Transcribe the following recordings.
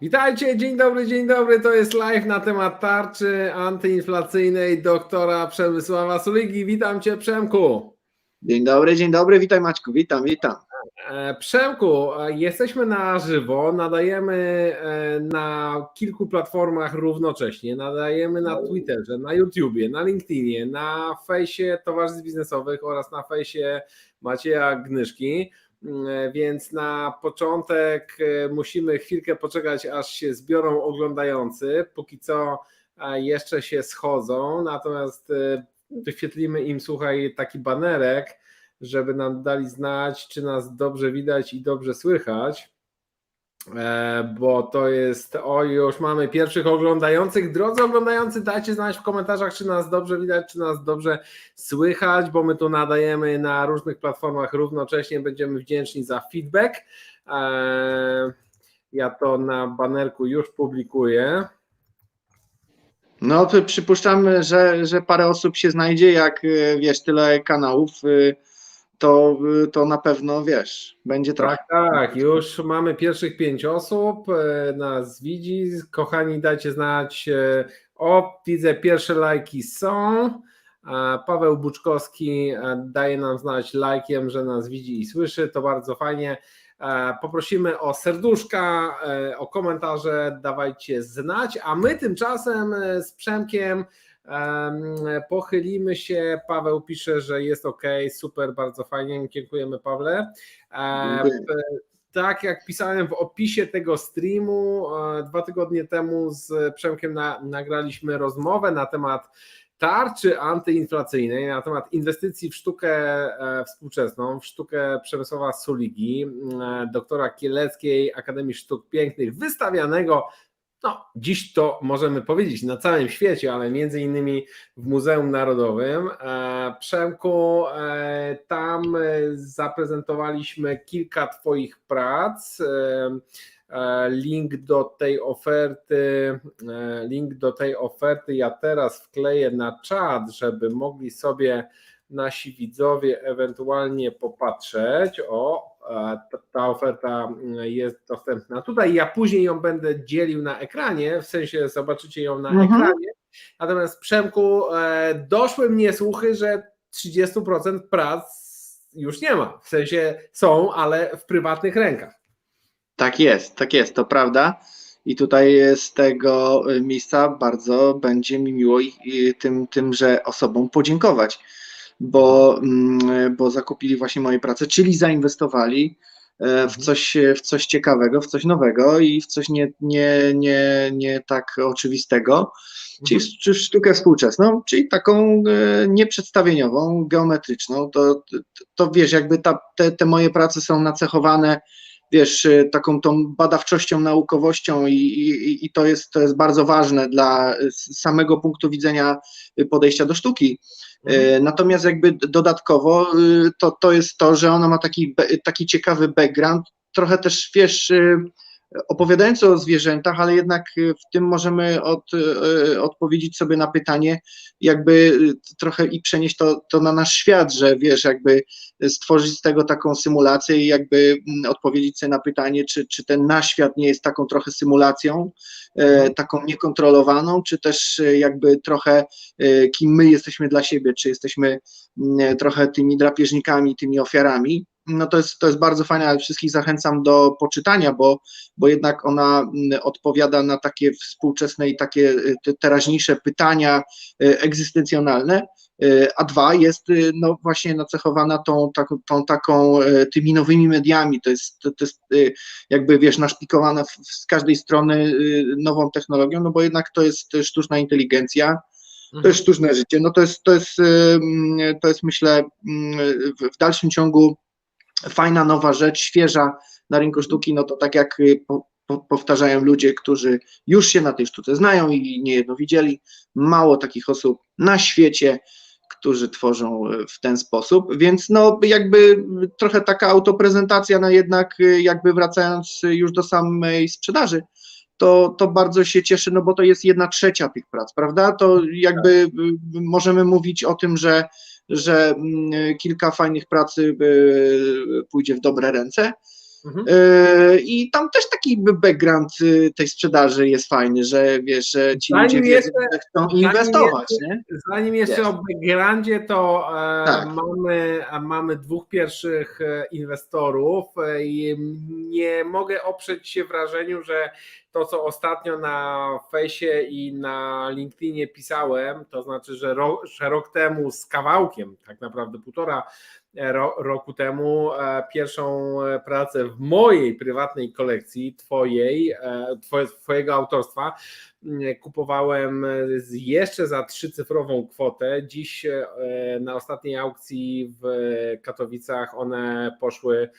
Witajcie, dzień dobry, dzień dobry. To jest live na temat tarczy antyinflacyjnej doktora Przemysława Suligi. Witam Cię, Przemku. Dzień dobry, dzień dobry, witaj Maćku, witam, witam. E, Przemku, e, jesteśmy na żywo, nadajemy e, na kilku platformach równocześnie. Nadajemy na Twitterze, na YouTubie, na LinkedInie, na fejsie towarzystw biznesowych oraz na fejsie Macieja Gnyszki. Mm, Więc na początek e, musimy chwilkę poczekać, aż się zbiorą oglądający. Póki co e, jeszcze się schodzą, natomiast e, wyświetlimy im, słuchaj, taki banerek, żeby nam dali znać, czy nas dobrze widać i dobrze słychać. E, Bo to jest, o już mamy pierwszych oglądających. Drodzy oglądający, dajcie znać w komentarzach, czy nas dobrze widać, czy nas dobrze słychać, bo my tu nadajemy na różnych platformach równocześnie. Będziemy wdzięczni za feedback. E, Ja to na banerku już publikuję. No to przypuszczam, że, że parę osób się znajdzie, jak e, wiesz, tyle kanałów, to, e, to na pewno wiesz, będzie trochę. Tak, tak, już mamy pierwszych pięć osób, e, nas widzi. Kochani, dajcie znać. e, O, widzę, pierwsze lajki są. Paweł Buczkowski e, daje nam znać lajkiem, że nas widzi i słyszy, to bardzo fajnie. Poprosimy o serduszka, o komentarze, dawajcie znać, a my tymczasem z Przemkiem em, pochylimy się. Paweł pisze, że jest ok, super, bardzo fajnie, dziękujemy Pawle. Tak jak pisałem w opisie tego streamu, e, dwa tygodnie temu z Przemkiem na, nagraliśmy rozmowę na temat tarczy antyinflacyjnej, na temat inwestycji w sztukę e, współczesną, w sztukę Przemysława Suligi, e, doktora Kieleckiej Akademii Sztuk Pięknych, wystawianego no, dziś to możemy powiedzieć na całym świecie, ale między innymi w Muzeum Narodowym. E, Przemku, e, tam e, zaprezentowaliśmy kilka Twoich prac. Link do tej oferty, link do tej oferty ja teraz wkleję na czat, żeby mogli sobie nasi widzowie ewentualnie popatrzeć. O, ta- ta oferta mm, jest dostępna tutaj. Ja później ją będę dzielił na ekranie, w sensie zobaczycie ją na Mhm. ekranie. Natomiast Przemku, e, doszły mnie słuchy, że 30% prac już nie ma. W sensie są, ale w prywatnych rękach. Tak jest, tak jest, to prawda. I tutaj z tego e, miejsca bardzo będzie mi miło i tym, tymże osobom podziękować, bo, mm, bo zakupili właśnie moje prace, czyli zainwestowali e, w coś, w coś ciekawego, w coś nowego i w coś nie, nie, nie, nie tak oczywistego, czyli w, czy w sztukę współczesną, czyli taką e, nieprzedstawieniową, geometryczną. To, to, to wiesz, jakby ta, te, te moje prace są nacechowane wiesz, y, taką tą badawczością, naukowością i, i, i to, jest, to jest bardzo ważne dla samego punktu widzenia y, podejścia do sztuki. Y, Natomiast jakby dodatkowo to, to jest to, że ona ma taki, taki ciekawy background, trochę też wiesz, opowiadając o zwierzętach, ale jednak y, w tym możemy od, y, odpowiedzieć sobie na pytanie, jakby y, trochę i przenieść to, to na nasz świat, że wiesz, jakby stworzyć z tego taką symulację i jakby mm, odpowiedzieć sobie na pytanie, czy, czy ten nasz świat nie jest taką trochę symulacją, e, taką niekontrolowaną, czy też jakby trochę kim my jesteśmy dla siebie, czy jesteśmy mm, trochę tymi drapieżnikami, tymi ofiarami. No to jest, to jest bardzo fajne, ale wszystkich zachęcam do poczytania, bo, bo jednak ona mm, odpowiada na takie współczesne i takie te teraźniejsze pytania e, egzystencjonalne, E, a dwa jest no właśnie nacechowana tą, taką, tą taką tymi nowymi mediami, to jest, to, jest jakby wiesz, naszpikowana z każdej strony nową technologią, no bo jednak to jest sztuczna inteligencja, to jest sztuczne życie, no to jest, to jest, mm, to jest myślę mm, w dalszym ciągu fajna, nowa rzecz, świeża na rynku sztuki, no to tak jak po, powtarzają ludzie, którzy już się na tej sztuce znają i niejedno widzieli, mało takich osób na świecie, którzy tworzą e, w ten sposób, więc no jakby trochę taka autoprezentacja, no jednak e, jakby wracając już do samej sprzedaży, to, to bardzo się cieszę, no bo to jest jedna trzecia tych prac, prawda? To jakby y, możemy mówić o tym, że, że mm, kilka fajnych pracy y, pójdzie w dobre ręce, Mhm. Yy, I tam też taki background y, tej sprzedaży jest fajny, że wiesz, że ci Zanim ludzie wiedzą, jeszcze- że chcą zanim inwestować, nie? Zanim jeszcze o backgroundzie, to e, Tak. mamy, mamy dwóch pierwszych e, inwestorów e, i nie mogę oprzeć się wrażeniu, że to, co ostatnio na fejsie i na LinkedInie pisałem, to znaczy, że, ro, że rok temu z kawałkiem, tak naprawdę półtora e, roku temu, e, pierwszą e, pracę w mojej prywatnej kolekcji, twojej, e, twoje, twojego autorstwa, kupowałem jeszcze za trzycyfrową kwotę. Dziś na ostatniej aukcji w Katowicach one poszły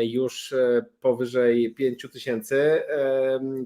już powyżej 5 tysięcy,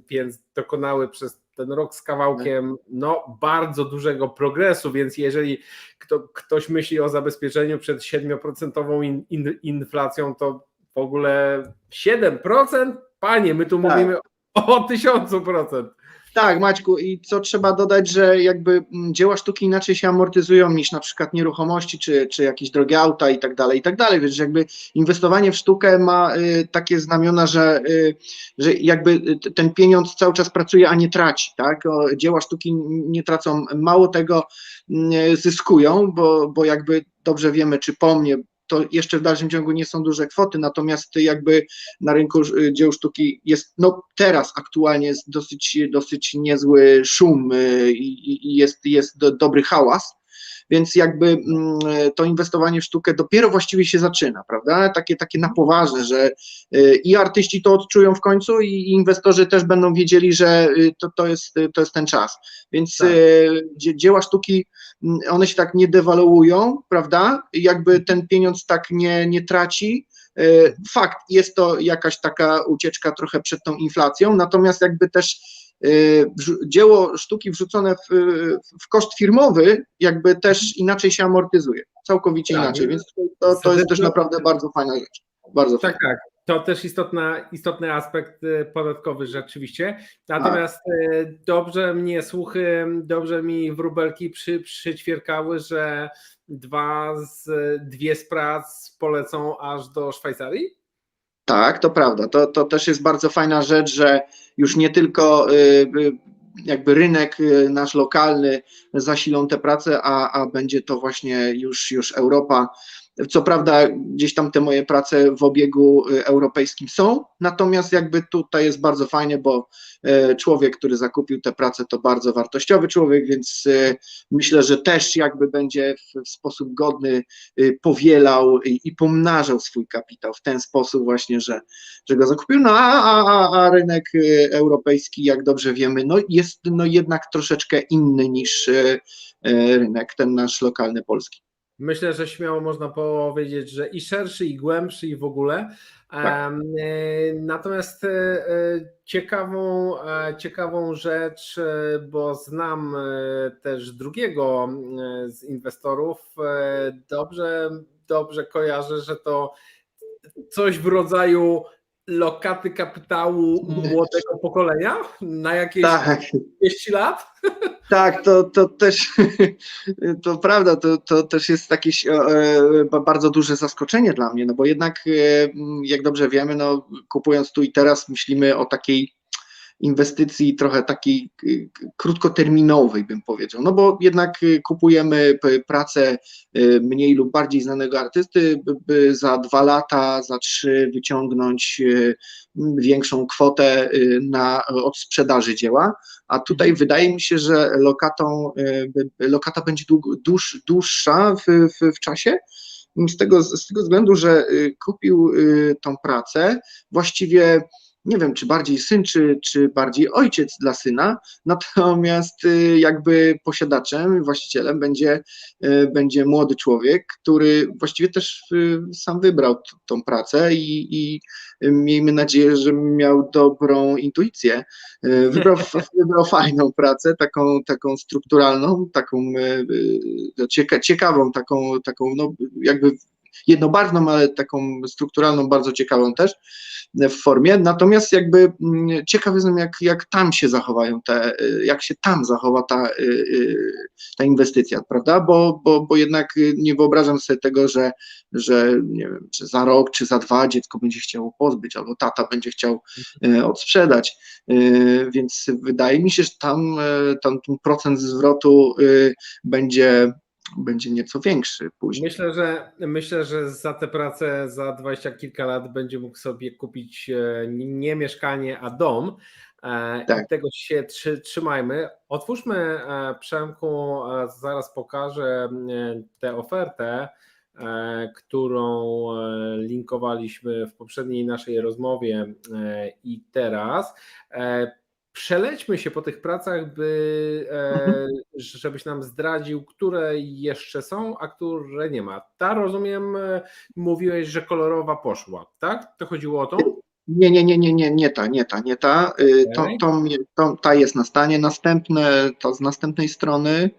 więc dokonały przez ten rok z kawałkiem no, bardzo dużego progresu, więc jeżeli kto, ktoś myśli o zabezpieczeniu przed 7% in, in, inflacją, to w ogóle 7%? Panie, my tu Tak. mówimy o 1000%. Tak, Maćku, i co trzeba dodać, że jakby mm, dzieła sztuki inaczej się amortyzują niż na przykład nieruchomości, czy, czy jakieś drogie auta i tak dalej, i tak dalej, więc jakby inwestowanie w sztukę ma y, takie znamiona, że, y, że jakby y, ten pieniądz cały czas pracuje, a nie traci, tak? O, dzieła sztuki nie tracą, mało tego mm, zyskują, bo, bo jakby dobrze wiemy, czy po mnie, to jeszcze w dalszym ciągu nie są duże kwoty, natomiast jakby na rynku y, dzieł sztuki jest, no teraz aktualnie jest dosyć, dosyć niezły szum y, i, i jest, jest do, dobry hałas, więc jakby mm, to inwestowanie w sztukę dopiero właściwie się zaczyna, prawda? Takie, takie na poważne, że y, i artyści to odczują w końcu i inwestorzy też będą wiedzieli, że y, to, to, jest, to jest ten czas. Więc Tak. y, dzie- dzieła sztuki, mm, one się tak nie dewaluują, prawda? Jakby ten pieniądz tak nie, nie traci, Fakt, jest to jakaś taka ucieczka trochę przed tą inflacją, natomiast jakby też dzieło sztuki wrzucone w, w koszt firmowy jakby też inaczej się amortyzuje, całkowicie Tak. inaczej, więc to, to, jest też naprawdę bardzo fajna rzecz. Bardzo Tak, tak. To też istotna, istotny aspekt e, podatkowy rzeczywiście. Natomiast e, dobrze mnie słuchy, dobrze mi wróbelki przy, przyćwierkały, że dwa z, dwie z prac polecą aż do Szwajcarii. Tak, to prawda. To, to też jest bardzo fajna rzecz, że już nie tylko y, y, jakby rynek y, nasz lokalny zasilą te prace, a, a będzie to właśnie już, już Europa. Co prawda, gdzieś tam te moje prace w obiegu y, europejskim są, natomiast jakby tutaj jest bardzo fajnie, bo y, człowiek, który zakupił te prace, to bardzo wartościowy człowiek, więc y, myślę, że też jakby będzie w, sposób godny powielał i, pomnażał swój kapitał w ten sposób właśnie, że, że go zakupił. No a, a, a, rynek europejski, jak dobrze wiemy, no jest no jednak troszeczkę inny niż rynek ten nasz lokalny polski. Myślę, że śmiało można powiedzieć, że i szerszy, i głębszy, i w ogóle. Tak. E, Natomiast e, e, ciekawą, ciekawą rzecz, bo znam też drugiego z inwestorów, dobrze, dobrze kojarzę, że to coś w rodzaju lokaty kapitału młodego pokolenia na jakieś Tak, 30 lat. tak, to, to też, to prawda, to, to też jest jakieś e, e, ba- bardzo duże zaskoczenie dla mnie, no bo jednak, e, jak dobrze wiemy, no kupując tu i teraz myślimy o takiej inwestycji trochę takiej krótkoterminowej, bym powiedział. No bo jednak y, kupujemy pracę y, mniej lub bardziej znanego artysty, by, za dwa lata, za trzy wyciągnąć y, większą kwotę na, od sprzedaży dzieła. A tutaj wydaje mi się, że lokatą, lokata będzie dłuż, dłuższa w, w, w czasie. Z tego, z tego względu, że kupił tą pracę właściwie nie wiem, czy bardziej syn, czy, czy bardziej ojciec dla syna, natomiast y, jakby posiadaczem, właścicielem będzie, y, będzie młody człowiek, który właściwie też y, sam wybrał tą pracę i, i miejmy nadzieję, że miał dobrą intuicję. Wybrał, wybrał fajną pracę, taką, taką strukturalną, taką cieka, ciekawą, taką, taką no, jakby jednobarwną, ale taką strukturalną, bardzo ciekawą też w formie. Natomiast jakby mm, ciekaw jestem, jak, jak tam się zachowają te, y, jak się tam zachowa ta, y, ta inwestycja, prawda? Bo, bo, bo jednak nie wyobrażam sobie tego, że, że nie wiem, czy za rok, czy za dwa dziecko będzie chciało pozbyć, albo tata będzie chciał odsprzedać. Więc wydaje mi się, że tam, tam ten procent zwrotu będzie, będzie nieco większy później. Myślę, że myślę, że za tę pracę za dwadzieścia kilka lat będzie mógł sobie kupić e, nie mieszkanie, a dom. E, Tak. I tego się trzy, trzymajmy. Otwórzmy e, Przemku, zaraz pokażę tę ofertę, którą linkowaliśmy w poprzedniej naszej rozmowie i teraz. Przelećmy się po tych pracach, by e, Mhm. żebyś nam zdradził, które jeszcze są, a które nie ma. Ta rozumiem, e, mówiłeś, że kolorowa poszła, tak? To chodziło o to? Nie, nie, nie, nie, nie, nie ta, nie ta, nie ta. Y, To, to, to, ta jest na stanie. Następne, to z następnej strony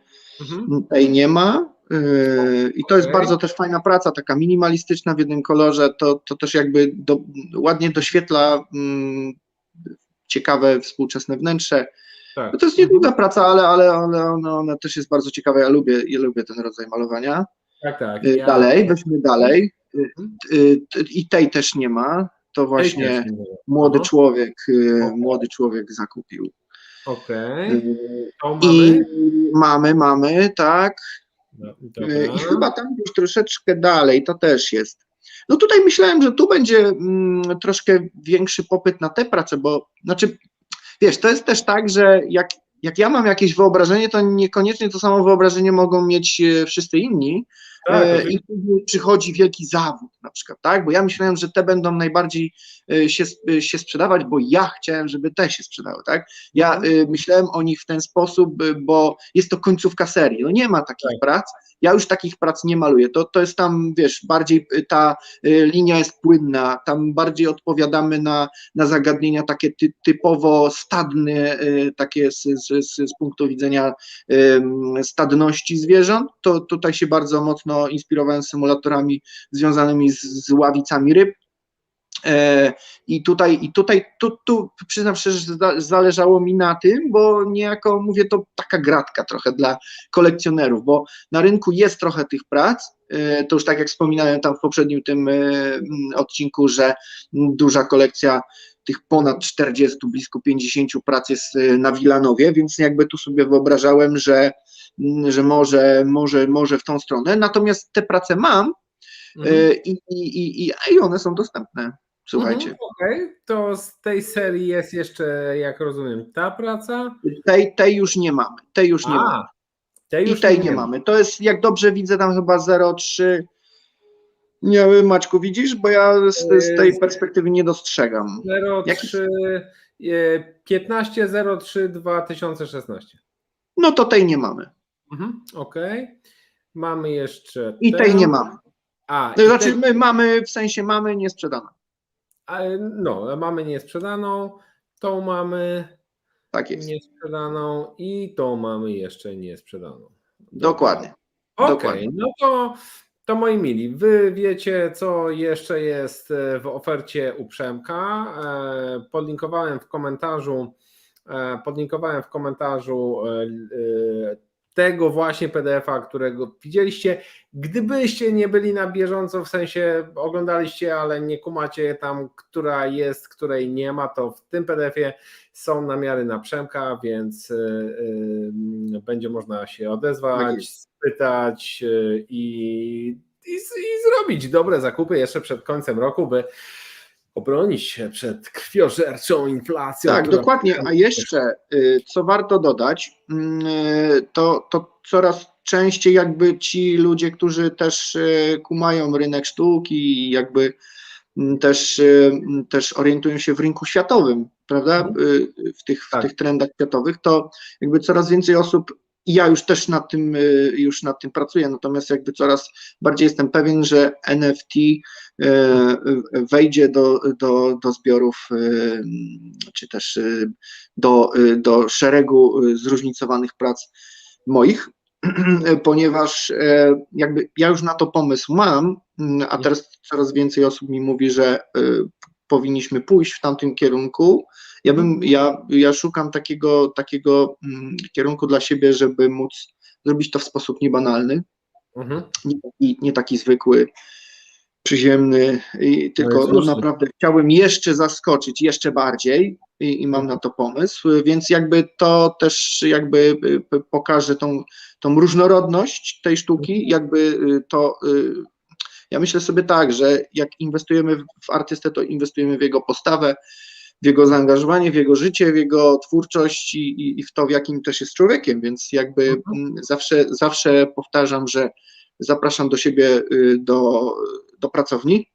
Mhm. tej nie ma. y, I to jest bardzo też fajna praca, taka minimalistyczna w jednym kolorze. To, to też jakby do, ładnie doświetla mm, ciekawe współczesne wnętrze. Tak. No to jest niedługa praca, ale, ale ona, ona, ona też jest bardzo ciekawa. Ja lubię, ja lubię ten rodzaj malowania. Tak, tak. Y, Ja- Dalej, weźmy dalej. Y, Mhm. y, I tej też nie ma. To właśnie młody Aha. człowiek, y, Okej. młody człowiek zakupił. Okej. Y, To I mamy. mamy, tak. No, dobra. I chyba tam już troszeczkę dalej to też jest. No tutaj myślałem, że tu będzie mm, troszkę większy popyt na tę pracę, bo znaczy, wiesz, to jest też tak, że jak, jak ja mam jakieś wyobrażenie, to niekoniecznie to samo wyobrażenie mogą mieć e, wszyscy inni. Tak, E. I przychodzi wielki zawód na przykład, tak? Bo ja myślałem, że te będą najbardziej e, się, się sprzedawać, bo ja chciałem, żeby te się sprzedały, tak? Ja Mhm. myślałem o nich w ten sposób, bo jest to końcówka serii. No nie ma takich Tak. prac. Ja już takich prac nie maluję. To, to jest tam, wiesz, bardziej e, ta e, linia jest płynna, tam bardziej odpowiadamy na, na zagadnienia takie ty, typowo stadne, e, takie z, z, z, punktu widzenia stadności zwierząt. To tutaj się bardzo mocno inspirowałem symulatorami związanymi z, z ławicami ryb. E, I tutaj, i tutaj tu, tu przyznam szczerze, że za- zależało mi na tym, bo niejako mówię, to taka gratka trochę dla kolekcjonerów, bo na rynku jest trochę tych prac. e, To już tak jak wspominałem tam w poprzednim tym e, mm, odcinku, że duża kolekcja tych ponad 40, blisko 50 prac jest na Wilanowie, więc jakby tu sobie wyobrażałem, że, mm, że może, może, może w tą stronę. Natomiast te prace mam Mhm. i, i, i, i one są dostępne. Słuchajcie, Mhm, Okej, to z tej serii jest jeszcze, jak rozumiem, ta praca. tej, tej już nie mamy, tej już nie mamy. A, tej I już tej nie mamy. To jest, jak dobrze widzę, tam chyba 0,3. Nie wiem, Maćku, widzisz? Bo ja z, z tej Jest- perspektywy nie dostrzegam. 03 e, 1503 2016. No to tej nie mamy. Mhm, Okej. Mamy jeszcze. I tę. tej nie mamy. A, To i znaczy, tej- my mamy, w sensie mamy niesprzedane. No, mamy niesprzedaną, tą mamy Tak jest. niesprzedaną i tą mamy jeszcze niesprzedaną. Dokładnie. Okej, Dokładnie. no to, to moi mili, wy wiecie, co jeszcze jest e, w ofercie u Przemka. E, Podlinkowałem w komentarzu, e, podlinkowałem w komentarzu tego właśnie PDF-a, którego widzieliście. Gdybyście nie byli na bieżąco, w sensie oglądaliście, ale nie kumacie tam, która jest, której nie ma, to w tym PDF-ie są namiary na Przemka, więc y, y, będzie można się Tak odezwać, jest. spytać y, i, i, i zrobić dobre zakupy jeszcze przed końcem roku, by obronić się przed krwiożerczą inflacją. Tak, która- dokładnie. A jeszcze, y, co warto dodać, mm, y, to, to coraz częściej jakby ci ludzie, którzy też y, kumają rynek sztuki i jakby mm, też, mm, też orientują się w rynku światowym, prawda, Mhm. w tych, w Tak. tych trendach światowych, to jakby coraz więcej osób i ja już też nad tym, y, już nad tym pracuję, natomiast jakby coraz bardziej jestem pewien, że NFT y, wejdzie do, do, do zbiorów, y, czy też do, do szeregu zróżnicowanych prac moich. ponieważ e, jakby ja już na to pomysł mam, mm, a teraz coraz więcej osób mi mówi, że powinniśmy pójść w tamtym kierunku. Ja bym, ja, ja szukam takiego, takiego mm, kierunku dla siebie, żeby móc zrobić to w sposób niebanalny, Mhm. nie taki, nie taki zwykły, przyziemny, i tylko no, słusznie. naprawdę chciałbym jeszcze zaskoczyć, jeszcze bardziej i, i mam na to pomysł, więc jakby to też jakby y, p- pokaże tą, tą różnorodność tej sztuki, jakby y, to y, ja myślę sobie tak, że jak inwestujemy w- artystę, to inwestujemy w jego postawę, w jego zaangażowanie, w jego życie, w jego twórczość i, i, w to, w jakim też jest człowiekiem, więc jakby Mhm. mm, zawsze, zawsze powtarzam, że zapraszam do siebie y, do, do pracowni,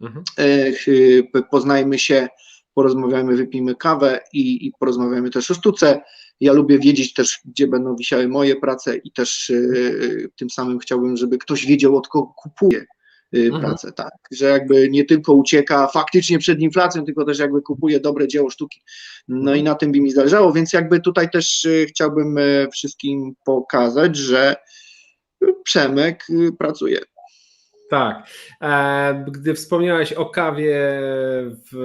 Mhm. e, poznajmy się, porozmawiamy, wypijmy kawę i, i porozmawiamy też o sztuce. Ja lubię wiedzieć też, gdzie będą wisiały moje prace i też y, tym samym chciałbym, żeby ktoś wiedział, od kogo kupuje y, Mhm. pracę, tak, że jakby nie tylko ucieka faktycznie przed inflacją, tylko też jakby kupuje dobre dzieło sztuki. No i na tym by mi zależało, więc jakby tutaj też y, chciałbym y, wszystkim pokazać, że Przemek pracuje. Tak. E, Gdy wspomniałeś o kawie w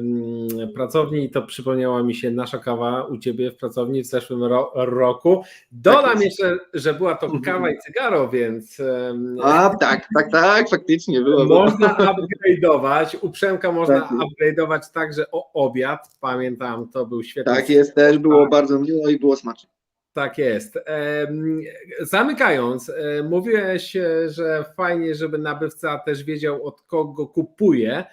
mm, pracowni, to przypomniała mi się nasza kawa u ciebie w pracowni w zeszłym ro roku. Dodam Tak jeszcze, że była to Mhm. kawa i cygaro, więc A tak, tak, tak, faktycznie było. można upgrade'ować. U Przemka można Tak upgrade'ować także o obiad. Pamiętam, to był świetny Tak jest, też było bardzo miło i było smacznie. Tak jest. Zamykając, e, mówiłeś, e, że fajnie, żeby nabywca też wiedział, od kogo kupuje.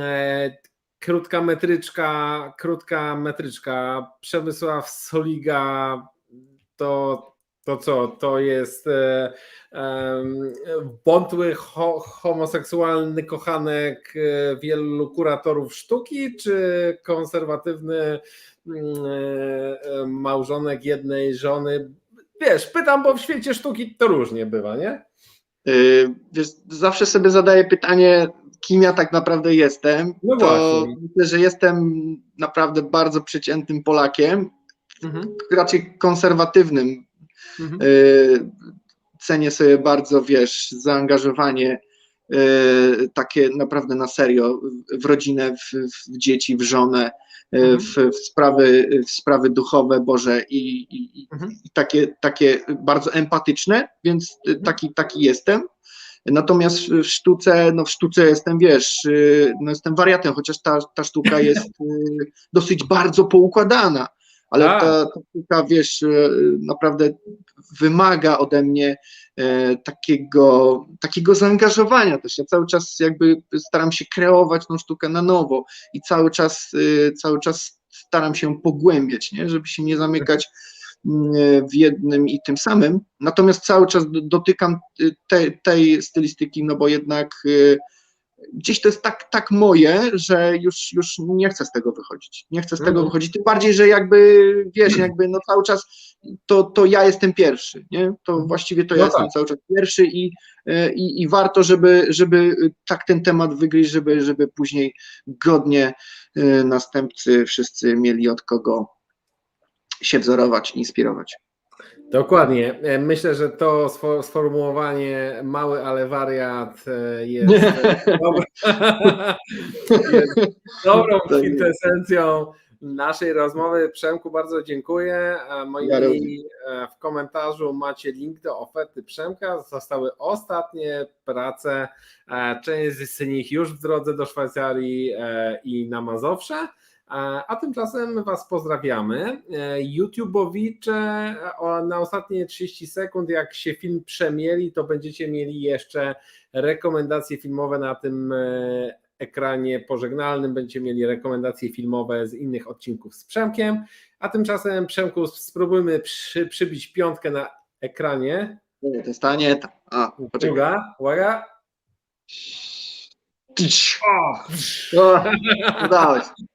E, Krótka metryczka, krótka metryczka. Przemysław Soliga to, to co? To jest e, em, wątły ho, homoseksualny kochanek wielu kuratorów sztuki, czy konserwatywny mm, małżonek jednej żony? Wiesz, pytam, bo w świecie sztuki to różnie bywa, nie? Yy, Wiesz, zawsze sobie zadaję pytanie, kim ja tak naprawdę jestem. No to właśnie. myślę, że jestem naprawdę bardzo przeciętnym Polakiem, Mhm. raczej konserwatywnym. Mhm. Yy, Cenię sobie bardzo, wiesz, zaangażowanie yy, takie naprawdę na serio w rodzinę, w, w dzieci, w żonę. W, w, sprawy, w sprawy duchowe Boże i, i, i Mhm. i takie, takie bardzo empatyczne, więc y, taki, taki jestem. Natomiast w sztuce, no w sztuce jestem, wiesz, y, no jestem wariatem, chociaż ta, ta sztuka jest dosyć bardzo poukładana, ale Tak. ta, ta sztuka, wiesz, y, naprawdę wymaga ode mnie e, takiego, takiego zaangażowania też. Ja cały czas jakby staram się kreować tą sztukę na nowo i cały czas, y, cały czas staram się pogłębiać, nie? żeby się nie zamykać mm, w jednym i tym samym. Natomiast cały czas do- dotykam te, tej stylistyki, no bo jednak gdzieś to jest tak, tak moje, że już, już nie chcę z tego wychodzić. Nie chcę z tego Mhm. wychodzić, tym bardziej, że jakby, wiesz, jakby no cały czas to, to ja jestem pierwszy, nie? To właściwie to ja No jestem tak. cały czas pierwszy i, y, i, i warto, żeby, żeby tak ten temat wygryźć, żeby, żeby później godnie y, następcy wszyscy mieli od kogo się wzorować, inspirować. Dokładnie. E, Myślę, że to sfo- sformułowanie mały, ale wariat e, jest, dobra, jest dobrą Tak jest. kwintesencją naszej rozmowy. Przemku, bardzo dziękuję. Moi Ja e, w komentarzu macie link do oferty Przemka. Zostały ostatnie prace. Część z nich już w drodze do Szwajcarii i na Mazowsze. A tymczasem Was pozdrawiamy. E, YouTube'owicze na ostatnie 30 sekund, jak się film przemieli, to będziecie mieli jeszcze rekomendacje filmowe na tym e, ekranie pożegnalnym. Będziecie mieli rekomendacje filmowe z innych odcinków z Przemkiem. A tymczasem, Przemku, spróbujmy przy, przybić piątkę na ekranie. Nie, to jest ta, nie ta. A. Uwaga, uwaga. O! Się.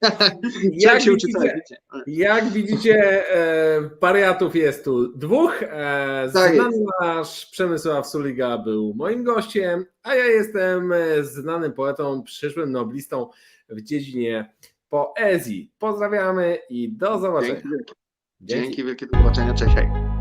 Jak się uczy widzicie, całe życie. Jak widzicie, e, wariatów jest tu dwóch. E, Tak znany nasz Przemysław Suliga był moim gościem, a ja jestem e, znanym poetą, przyszłym noblistą w dziedzinie poezji. Pozdrawiamy i do zobaczenia. Dzięki wielkie. Dzięki. Dzięki wielkie do zobaczenia. Cześć. Hej.